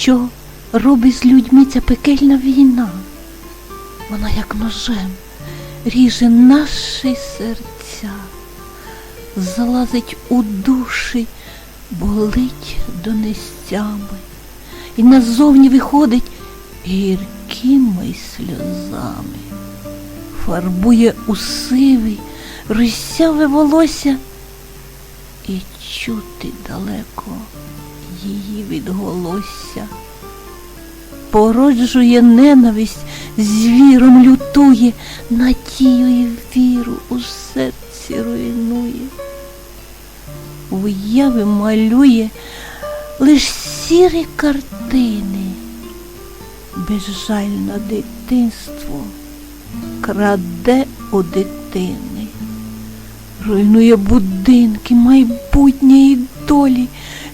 що робить з людьми ця пекельна війна. Вона як ножем ріже наші серця, залазить у душі, болить донестями, і назовні виходить гіркими сльозами, фарбує у сивий, розсяве волосся і чути далеко її відголосся. Породжує ненависть, звіром лютує, надію і віру у серці руйнує. Уяви малює лиш сірі картини, безжальне дитинство краде у дитини, руйнує будинки, майбутнє і долі,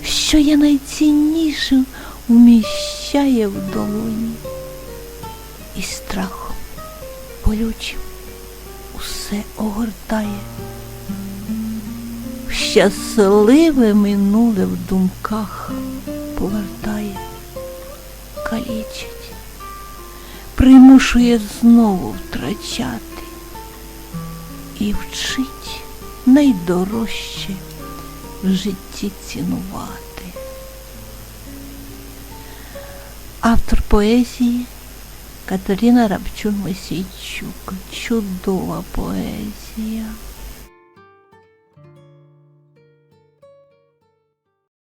що є найціннішим, уміщає в долоні. І страхом болючим усе огортає. Щасливе минуле в думках повертає, калічить, примушує знову втрачати і вчить найдорожче в житті цінувати. Автор поезії Катерина Рабчун Мосійчук. Чудова поезія.